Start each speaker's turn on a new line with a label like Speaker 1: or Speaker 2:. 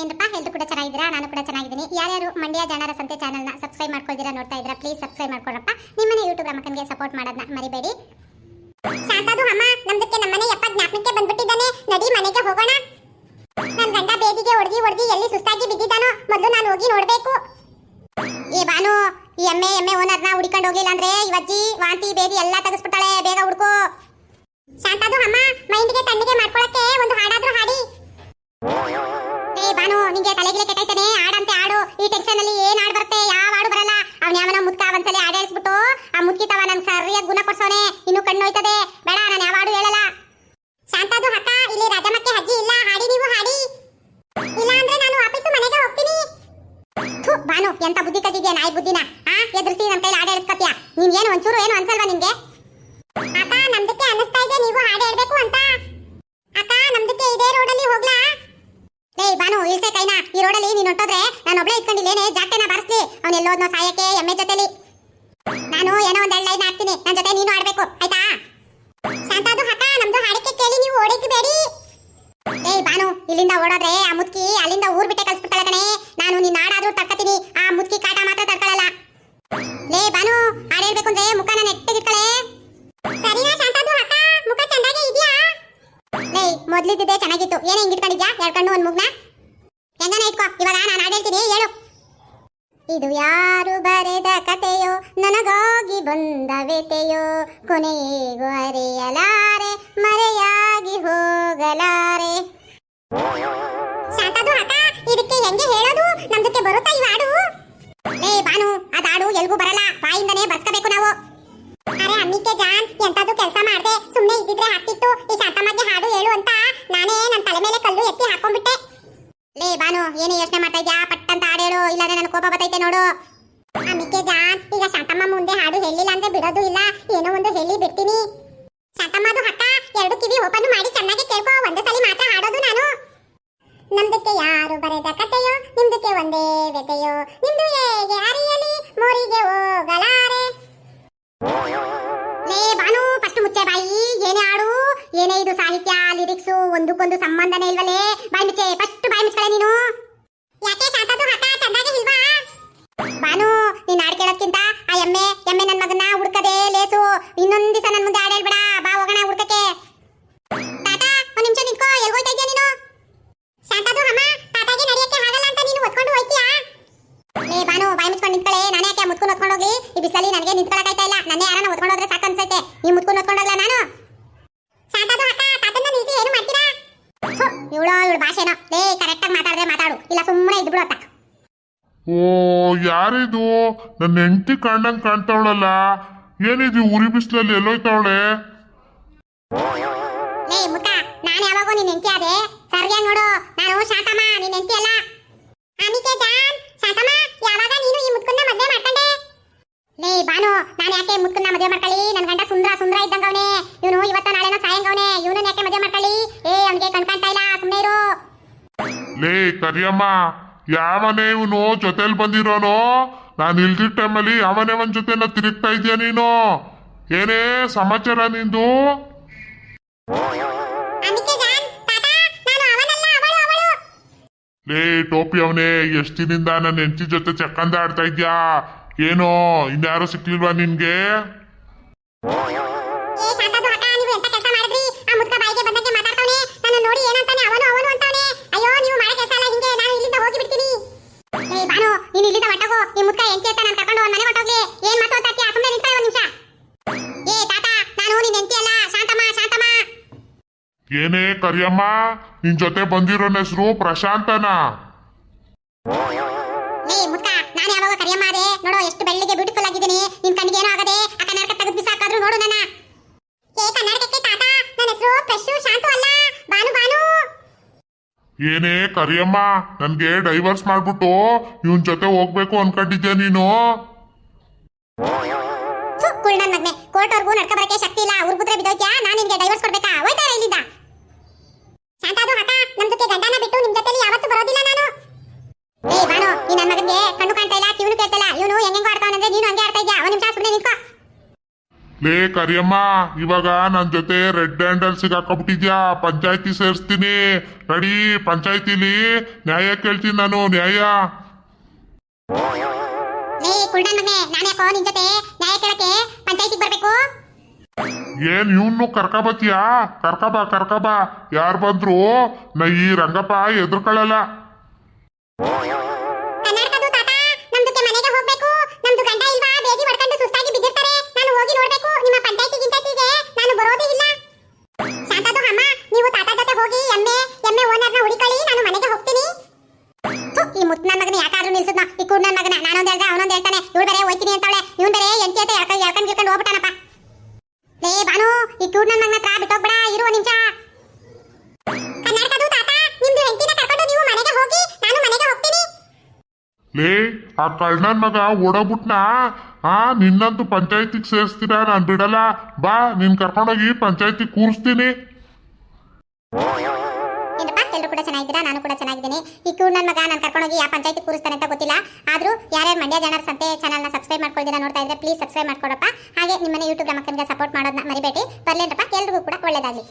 Speaker 1: ಏನಪ್ಪ ಹೆಲ್ತ್ ಕೂಡ ಚೆನ್ನಾಗಿದ್ದೀರಾ? ನಾನು ಕೂಡ ಚೆನ್ನಾಗಿದ್ದೀನಿ. ಯಾರ್ಯಾರು ಮಂಡ್ಯ ಜನರ ಸಂತೆ ಚಾನಲ್ನ ಸಬ್ಸ್ಕ್ರೈಬ್ ಮಾಡ್ಕೊಳ್ತೀರಾ ನೋಡ್ತಾ ಇದ್ದೀರಾ ಪ್ಲೀಸ್ ಸಬ್ಸ್ಕ್ರೈಬ್ ಮಾಡ್ಕೊಳಪ್ಪ ನಿಮ್ಮನೆ ಯೂಟ್ಯೂಬ್ ರಮಕನ್ಗೆ ಸಪೋರ್ಟ್ ಮಾಡೋದನ್ನ ಮರಿಬೇಡಿ. ಶಾಂತಾದು ಅಮ್ಮ, ನಮ್ದಕ್ಕೆ ನಮ್ಮನೆ ಯಪ್ಪ ಜ್ಞಾಪನಕ್ಕೆ ಬಂದ್ಬಿಟ್ಟಿದ್ದಾನೆ. ನಡಿ, ಮನೆಗೆ ಹೋಗೋಣ. ನನ್ನ ಗಂಡ ಬೇದಿಗೆ ಹೊಡೆದಿ ಹೊಡೆದಿ ಎಲ್ಲಿ ಸುಸ್ತಾಗಿ ಬಿದ್ದಿದ್ದಾನೋ, ಮೊದಲು ನಾನು ಹೋಗಿ ನೋಡಬೇಕು. ಏ ಬಾನು ಈ ಎಮ್ಮೆ ಎಮ್ಮೆ ಓನರ್ನ ಹುಡ್ಕೊಂಡು ಹೋಗ್ಲಿಲ್ಲ ಅಂದ್ರೆ ಇವಜ್ಜಿ, ವಾಂತಿ, ಬೇದಿ ಎಲ್ಲ ತೆಗೆಸ್ಬಿಟ್ಟಾಳೆ, ಬೇಗ ಹುಡ್ಕೋ. ಶಾಂತಾದು ಅಮ್ಮ, ಮೈಂಡ್ಗೆ ತಣ್ಣಗೆ ಮಾಡ್ಕೊಳಕ್ಕೆ ಒಂದು ಹಾಡಾದ್ರೂ ಹಾಡಿ. ಏ ಬಾನು ನಿಂಗೆ ತಲೆಗಿಲೆ ಕೆಟ್ಟೈತಾನೆ. ಆಡಂತೆ ಆಡು. ಈ ಟೆನ್ಷನ್ ಅಲ್ಲಿ ಏನ್ ಆಡ್ ಬರುತ್ತೆ? ಯಾವ ಹಾಡು ಬರಲ್ಲ. ಅವ್ನ ಯಾವನ ಮುದ್ಕ ಒಂದ್ಸಲಿ ಆಡಾಡಿಸ್ಬಿಟ್ಟು ಆ ಮುದ್ಕಿತವ ನನ್ ಸರಿಯಾಗಿ ಗುಣ ಕೊಡ್ಸೋನೆ. ಇನ್ನು ಕಣ್ಣು ಹೋಯ್ತದೆ ಬೇಡ ನಾನು ಯಾವ ಹಾಡು ಹೇಳಲ್ಲ. ಶಾಂತಾದು ಅಕ್ಕ ಇಲ್ಲಿ ರಾಜಮಕ್ಕೆ ಅಜ್ಜಿ ಇಲ್ಲ. ಹಾಡಿ ನೀವು ಹಾಡಿ. ಇಲ್ಲ ಅಂದ್ರೆ ನಾನು ವಾಪಸ್ ಮನೆಗೆ ಹೋಗ್ತೀನಿ. ಥು, ಬಾನು ಎಂತ ಬುದ್ಧಿ ಕಲ್ತಿದ್ಯಾ ನಾಯಿ ಬುದ್ಧಿನ? ಆ ಎದುರಿಸಿ ನನ್ನ ಕೈಲಿ ಹಾಡು ಹೇಳಿಸ್ಕೊತೀಯ? ನೀನ್ ಏನು ಒಂಚೂರು ಏನು ಅನ್ಸಲ್ವಾ ನಿನ್ಗೆ ಅಕ್ಕ ನಮ್ದಕ್ಕೆ ಅನ್ನಿಸ್ತಾ ಇದೆ. ನೀವು ಹಾಡು ಹೇಳ್ಬೇಕು ಅಂತ ಅಕ್ಕ ನಮ್ದಕ್ಕೆ ಇದೇ ರೋಡಲ್ಲಿ ಹೋಗ್ಲಾ ಲೇ ಬಾನು ಇಳ್ಸೆ ಕೈನಾ ಈ ರೋಡಲ್ಲಿ ನೀನ್ ಹೊಂಟೋದ್ರೆ ನಾನು ಒಬ್ಳೆ ಇಟ್ಕೊಂಡಿಲ್ಲೇನೆ ಜಾಕ್ಟೆನ ಬಾರಿಸ್ಲಿ. ಅವ್ನು ಎಲ್ಲೋದ್ನೋ ಸಾಯಕ್ಕೆ ಎಮ್ಮೆ ಜೊತೆಲಿ. ನಾನು ಏನೋ ಒಂದ್ ಎರಡು ಲೈನ್ ಹಾಕ್ತೀನಿ. ನನ್ನ ಜೊತೆ ನೀನು ಆಡ್ಬೇಕು, ಆಯ್ತಾ? ಶಾಂತಾದು ಹಾಕ, ನಮ್ದು ಹಾಡಿಕೆ ಕೇಳಿ ನೀವು ಓಡಕ್ಕೆ ಬೇಡಿ ಏಯ್ ಬಾನು, ಇಲ್ಲಿಂದ ಓಡೋದ್ರೆ ಆ ಮುದ್ಕಿ ಅಲ್ಲಿಂದ ಊರ್ ಬಿಟ್ಟೆ ಕಳ್ಸ್ಬಿಡ್ತಾಳೆ ಕಣೆ. ನಾನು ನಿನ್ನ ಹಾಡಾದ್ರೂ ತಡ್ಕತೀನಿ ಆ ಮುದ್ಕಿ ಕಾಟ ಮಾತ್ರ ತಡ್ಕೊಳ್ಳಲ್ಲ ಲೇ ಬಾನು ಹಾಡ್ ಹೇಳ್ಬೇಕು ಅಂದ್ರೆ ಮುಖನ ನೆಟ್ಟಗಿಟ್ಕಳೆ. ಸರಿನಾ ಶಾಂತಾದು ಅಕ್ಕ ಮುಖ ಚೆನ್ನಾಗೇ ಇದೆಯಾ? ಲೇ, ಮೊದ್ಲಿದ್ದಿದ್ದೆ ಚೆನ್ನಾಗಿತ್ತು. ಏನೇ ಹಿಂಗಿಟ್ಕೊಂಡಿದ್ಯಾ? ಎರಡ್ ಕಣ್ಣು ಒಂದ್ ಮುಗ್ನ? ಹೆಂಗನ ಇವಾಗ ನಾನು ಹೇಳ್ತೀನಿ, ಹೇಳು. ಇದು ಯಾರು ಬರೆದ ಕತೆಯೋ ನನಗಾಗಿ ಬಂದ ವ್ಯತೆಯೋ ಕೊನೆಗೂ ಅರಿಯಲಾರೆ, ಮರೆಯಾಗಿ ಹೋಗಲಾರೆ. ಶಾಂತದು ಅಕ್ಕ, ಇದಕ್ಕೆ ಹೆಂಗೆ ಹೇಳೋದು? ನಮ್ದಕ್ಕೆ ಬರುತ್ತಾ ಈ ಹಾಡು? ಲೇ ಬಾನು, ಆ ಹಾಡು ಎಲ್ಗೂ ಬರಲ್ಲ. ಬಾಯಿಂದನೇ ಬರ್ಸ್ಕೋಬೇಕು ನಾವು. ಅರೆ ಅಮ್ಮಿಕೆ ಜಾನ್ ಎಂತದು ಕೆಲಸ ಮಾಡ್ದೆ ಸುಮ್ಮನೆ ಇದ್ದಿದ್ರೆ ಆಗ್ತಿತ್ತು. ಲೇ ಏನು ಯೋಚನೆ ಮಾಡ್ತಾ ಇದ್ಯಾ? ಪಟ್ಟ ಅಂತ ಹಾಡು ಹೇಳು. ಇಲ್ಲಾಂದ್ರೆ ನನ್ನ ಕೋಪ ಬರ್ತೈತೆ ನೋಡು. ಅಮ್ಮಿಕೆ ಜಾನ್, ಈಗ ಶಾಂತಮ್ಮ ಮುಂದೆ ಹಾಡು ಹೇಳಿಲ್ಲ ಅಂದ್ರೆ ಬಿಡೋದು ಇಲ್ಲ. ಏನೋ ಒಂದು ಹೇಳಿ ಬಿಡ್ತೀನಿ. ಶಾಂತಮ್ಮದು ಹಕ್ಕ ಎರಡು ಕಿವಿ ಓಪನ್ ಮಾಡಿ ಚೆನ್ನಾಗಿ ಕೇಳ್ಕೋ. ಒಂದೇ ಸಲ ಮಾತ್ರ ಹಾಡೋದು ನಾನು. ನಮ್ದಕ್ಕೆ ಯಾರು ಬರೆದ ಕತೆಯೋ ನಿಮ್ದಕ್ಕೆ ಒಂದೇ ವ್ಯತೆಯೋ ನಿಮ್ದು ಹೇಗೆ ಅರಿಯಲಿ, ಮೋರಿಗೆ ಹೋಗಲಾರೆ. ಲೇ ಬಾನು ಫಸ್ಟ್ ಮುಚ್ಚೆ ಬಾಯಿ. ಏನೇ ಹಾಡು, ಏನೇ ಇದು ಸಾಹಿತ್ಯ ಲಿರಿಕ್ಸು ಒಂದಕ್ಕೊಂದು ಸಂಬಂಧನೇ ಇಲ್ವಲ್ಲೇ ಬಾಯಿ ಮುಚ್ಚೆ ಫಸ್ಟ್ ಬಾಯಿ ಮುಚ್ಚಳೆ ನೀನು. ಇನ್ನೊಂದ್ ದಿವಸ ನನ್ ಮುಂದೆ ಹಾಡು ಹೇಳ್ಬೇಡ ಬಾ ಹೋಗೋಣ ಹುಡ್ಕಕ್ಕೆ. ತಾತಾ, ಒಂದ್ ನಿಮಿಷ ನಿಂತ್ಕೋ. ಹೋಯ್ತಾ ಇದ್ಯಾ ನೀನು? ಶಾಂತದು ಅಮ್ಮ, ತಾತಾಗೆ ನಡೆಯಕ್ಕೆ ಆಗಲ್ಲ ಅಂತ ನೀನು ಒತ್ಕೊಂಡು ಹೋಯ್ತೀಯಾ? ಲೇ ಬಾನು, ಬಾಯಿ ಮುಚ್ಕೊಂಡು ನಿಂತ್ಕೊಳ್ಳೆ. ನಾನೇ ಯಾಕೆ ಮುತ್ಕೊಂಡು ಹೊತ್ಕೊಂಡು ಹೋಗ್ಲಿ? ಈ ಬಿಸಲಿ ನನಗೆ ನಿಂತ್ಕೊಳ್ಳಕ್ಕಾಯ್ತಾ ಇಲ್ಲ. ನನ್ನೇ ಯಾರನ್ನ ಹೊತ್ಕೊಂಡು ಹೋದ್ರೆ ಸಾಕು ಅನ್ಸೈತೆ ನೀ ಮುತ್ಕೊಂಡು ಹೊತ್ಕೊಂಡು ಹೋಗ್ಲಾ ನಾನು? ಶಾಂತದು ಅಕ್ಕ, ತಾತನ್ನ ನಿಲ್ಸಿ ಏನು ಮಾಡ್ತೀರಾ? ಇವಳು ಇವಳು ಭಾಷೆನೋ. ಲೇ ಕರೆಕ್ಟಾಗಿ ಮಾತಾಡಿದ್ರೆ ಮಾತಾಡು. ಇಲ್ಲ, ಸುಮ್ಮನೆ ಇದ್ಬಿಡು ಅತ್ತ
Speaker 2: ಓ, ಯಾರಿದು? ನನ್ನ ಹೆಂಡತಿ ಕಂಡಂಗ್ ಕಾಣ್ತಾವಳಲ್ಲ. ಏನಿದು ಉರಿ ಬಿಸಿಲಲ್ಲಿ ಎಲ್ಲೋಯ್ತಾವಳೆ?
Speaker 1: ಲೇ ಮುತ್ತ ನಾನು ಯಾವಾಗೋ ನಿನ್ನ ಹೆಂಡತಿ ಆದೆ. ಸರಿಯಾಗಿ ನೋಡು ನಾನು ಶಾಂತಮ್ಮ ನಿನ್ನ ಹೆಂಡತಿ ಅಲ್ಲ. ಜಾನ್ ಶಾಂತಮ್ಮ ಯಾವಾಗ ನೀನು ಈ ಮುತ್ಕನ್ನ ಮದ್ವೆ ಮಾಡ್ಕೊಂಡೆ? ಲೇ ಬಾನು ನಾನು ಯಾಕೆ ಮುತ್ಕನ್ನ ಮದ್ವೆ ಮಾಡ್ಕೊಳ್ಳಿ? ನನ್ ಗಂಡ ಸುಂದ್ರ ಸುಂದ್ರ ಇದ್ದಂಗವನೆ ಇವನು ಇವತ್ತ ನಾಳೆನ ಸಾಯಂಗವನೆ ಇವನು ಯಾಕೆ ಮದುವೆ ಮಾಡ್ಕೊಳ್ಳಿ? ಏ ಅವನಿಗೆ ಕಣ್ಕಾಣ್ತಾ ಇಲ್ಲ ಸುಮ್ಮನೆ ಇರು.
Speaker 2: ಲೇ ಕರಿಯಮ್ಮ ಯಾವನೇ ಇವನು ಜೊತೆಲಿ ಬಂದಿರೋನು ನಾನು ಇಲ್ದಿದ್ದ ಟೈಮಲ್ಲಿ ಯಾವನೇ ಒಂದ್ ಜೊತೆನ ತಿರುಗ್ತಾ ಇದೀಯ ನೀನು? ಏನೇ ಸಮಾಚಾರ ನಿಂದು? ಲೇ ಟೋಪಿ ಅವನೇ ಎಷ್ಟಿನಿಂದ ನನ್ನ ಹೆಂಡತಿ ಜೊತೆ ಚಕ್ಕಂದ ಆಡ್ತಾ ಇದ್ಯಾ? ಏನೋ ಇನ್ಯಾರು ಸಿಕ್ಲಿಲ್ವಾ ನಿನ್ಗೆ?
Speaker 1: ಏನೇ
Speaker 2: ಕರಿಯಮ್ಮ ನಿನ್ ಜೊತೆ ಬಂದಿರೋನ್ ಹೆಸರು ಪ್ರಶಾಂತನ.
Speaker 1: ಏ ಮುದ್ಕ ನಾನು ಯಾವಾಗ ಕರಿಯಮ್ಮ ಅದೇ ನೋಡು ಎಷ್ಟು ಬೆಳ್ಳಿಗೆ ಬ್ಯೂಟಿಫುಲ್ ಆಗಿದ್ದೀನಿ. ನಿನ್ ಕಣ್ಣಿಗೆ ಏನೋ ಆಗದೆ ಆ ಕನ್ನಡಕ ತೆಗೆದು ಬಿಸಾಕಾದ್ರೂ ನೋಡು ನನ್ನ. ಏ ಕನ್ನಡಕಕ್ಕೆ ತಾತ ನನ್ನ ಹೆಸರು ಪ್ರಶು ಶಾಂತು ಅಲ್ಲ ಬಾನು ಬಾನು
Speaker 2: ಏನೇ ಕರಿಯಮ್ಮ ನನ್ಗೆ ಡೈವರ್ಸ್ ಮಾಡ್ಬಿಟ್ಟು ಇವನ್ ಜೊತೆ ಹೋಗ್ಬೇಕು ಅನ್ಕೊಂಡಿದ್ಯಾ ನೀನು?
Speaker 1: ಥು, ಕುಳ್ಳ ಮಗ್ನೆ. ಕೋರ್ಟ್ವರೆಗೂ ನಡ್ಕ ಬರಕ್ಕೆ ಶಕ್ತಿ ಇಲ್ಲ. ನಾನು ನಿನ್ಗೆ ಡೈವರ್ಸ್ ಕೊಡ್ಬೇಕಾ ಹೋಯ್ತಾರ ಇಲ್ಲಿಂದ ಶಾಂತಾದು ಹಠ ನಮ್ದಕ್ಕೆ ಗಂಡನ ಬಿಟ್ಟು ನಿಮ್ ಜೊತೆಲಿ ಯಾವತ್ತೂ ಬರೋದಿಲ್ಲ ನಾನು ಏ ಬಾನು ಈ ನನ್ನ ಮಗನ್ಗೆ ಕಣ್ಣು ಕಾಣ್ತಾ ಇಲ್ಲ ಕಿವಿನು ಕೇಳ್ತಾ ಇಲ್ಲ ಇವನು ಹೆಂಗೆಂಗೋ ಆಡ್ತಾವನಂದ್ರೆ ನೀನು ಹಂಗೆ ಆಡ್ತಾ ಇದ್ಯಾ ಒಂದ್ ನಿಮಿಷ ಸುಮ್ಮನೆ ನಿಂತ್ಕೋ
Speaker 2: ಲೇ ಕರಿಯಮ್ಮ ಇವಾಗ ನನ್ನ ಜೊತೆ ರೆಡ್ ಹ್ಯಾಂಡಲ್ ಸಿಗಾಕೊಂಬಿಟ್ಟಿದ್ಯಾ ಪಂಚಾಯತಿ ಸೇರಿಸ್ತೀನಿ. ನಡಿ ಪಂಚಾಯತಿಲಿ ನ್ಯಾಯ ಕೇಳ್ತೀನಿ ನಾನು ನ್ಯಾಯ.
Speaker 1: ಲೇ ಇವ್ನು ಕರ್ಕ ನಾನು ಜೊತೆ ನ್ಯಾಯ ಕೇಳಕ್ಕೆ ಪಂಚಾಯತಿಗೆ ಬರ್ಬೇಕು?
Speaker 2: ಏನ್ ಇವನು ಕರ್ಕಬತ್ತೀಯಾ ಕರ್ಕಬ ಕರ್ಕಬ. ಯಾರು ಬಂದ್ರು ನಾ ಈ ರಂಗಪ್ಪ ಎದುರ್ಕೊಳ್ಳಲ್ಲ.
Speaker 1: ಕನ್ನಡಕದು ತಾತ ನಮ್ದಕ್ಕೆ ಮನೆಗೆ ಹೋಗ್ಬೇಕು. ನಮ್ದು ಗಂಡ ಇಲ್ವಾ ಬೇದಿ ಹೊಡ್ಕೊಂಡು ಸುಸ್ತಾಗಿ ಬಿದ್ದಿರ್ತಾರೆ. ನಾನು ಹೋಗಿ ನೋಡ್ಬೇಕು. ನಿಮ್ಮ ಪಂಚಾಯತಿ ಗಿಂಚಾಯ್ತಿಗೆ ನಾನು ಬರೋದೇ ಇಲ್ಲ. ಶಾಂತದು ಅಮ್ಮ, ನೀವು ತಾತ ಜೊತೆ ಹೋಗಿ ಎಮ್ಮೆ ಎಮ್ಮೆ ಓನರ್ನ ಹುಡುಕಳಿ, ನಾನು ಮನೆಗೆ ಹೋಗ್ತೀನಿ. ಈ ಮುತ್ ನನ್ನ ಮಗನ ಯಾಕಾದ್ರೂ ನಿಲ್ಸುದ್ನ? ಈ ಕೂಡ ನನ್ನ ಮಗನ, ನಾನೊಂದು ಹೇಳ್ದೆ, ಅವನೊಂದು ಹೇಳ್ತಾನೆ. ಇವ್ಳು ಬೇರೆ ಹೋಯ್ತೀನಿ ಅಂತಾಳೆ ಇವ್ನು ಬೇರೆ ಎಂಟಿ ಅಂತ ಎಳ್ಕೊಂಡು ಎಳ್ಕೊಂಡು ಗಿಳ್ಕೊಂಡು ಹೋಗ್ಬಿಟ್ಟಾನಪ್ಪ. ಲೇ ಬಾನು, ಈ ಕೂಡ ನನ್ನ ಮಗನ ಹತ್ರ ಬಿಟ್ಟೋಗ್ಬೇಡ, ಇರುವ ನಿಮಿಷ. ಕನ್ನಡಕದು ತಾತ, ನಿಮ್ದು ಹೆಂಡತಿನ ಕರ್ಕೊಂಡು ನೀವು ಮನೆಗೆ ಹೋಗಿ, ನಾನು ಮನೆಗೆ ಹೋಗ್ತೀನಿ.
Speaker 2: ಲೇ ಆ ಕಳ್ಳನ್ ಮಗ ಓಡೋಬಿಟ್ನ ಆ, ನಿನ್ನಂತೂ ಪಂಚಾಯತಿಗೆ ಸೇರಿಸ್ತೀರಾ? ನಾನು ಬಿಡಲ್ಲ. ಬಾ, ನಿನ್ ಕರ್ಕೊಂಡೋಗಿ ಪಂಚಾಯತಿ ಕೂರಿಸ್ತೀನಿ.
Speaker 1: ಏನಪ್ಪ ಎಲ್ಲರೂ ಕೂಡ ಚೆನ್ನಾಗಿದ್ದೀರಾ? ನಾನು ಕೂಡ ಚೆನ್ನಾಗಿದ್ದೀನಿ. ಈ ಕ್ಯೂಡ್ ನನ್ನ ಮಗ ನಾನು ಕರ್ಕೊಂಡೋಗಿ ಯಾವ ಪಂಚಾಯತಿ ಕೂರಿಸ್ತಾನೆ ಅಂತ ಗೊತ್ತಿಲ್ಲ. ಆದರೂ ಯಾರ್ಯಾರು ಮಂಡ್ಯ ಜನರ ಸಂತೆ ಚಾನಲ್ನ ಸಬ್ಸ್ಕ್ರೈಬ್ ಮಾಡ್ಕೊಳ್ತೀರಾ ನೋಡ್ತಾ ಇದ್ರೆ ಪ್ಲೀಸ್ ಸಬ್ಸ್ಕ್ರೈಬ್ ಮಾಡ್ಕೊಡಪ್ಪ. ಹಾಗೆ ನಿಮ್ಮನೆ ಯೂಟ್ಯೂಬ್ ಮಕ್ಕಳಿಗೆ ಸಪೋರ್ಟ್ ಮಾಡೋದನ್ನ ಮರಿಬೇಡಿ. ಬರ್ಲೇನಪ್ಪ ಎಲ್ರಿಗೂ ಕೂಡ ಒಳ್ಳೇದಾಗಲಿ.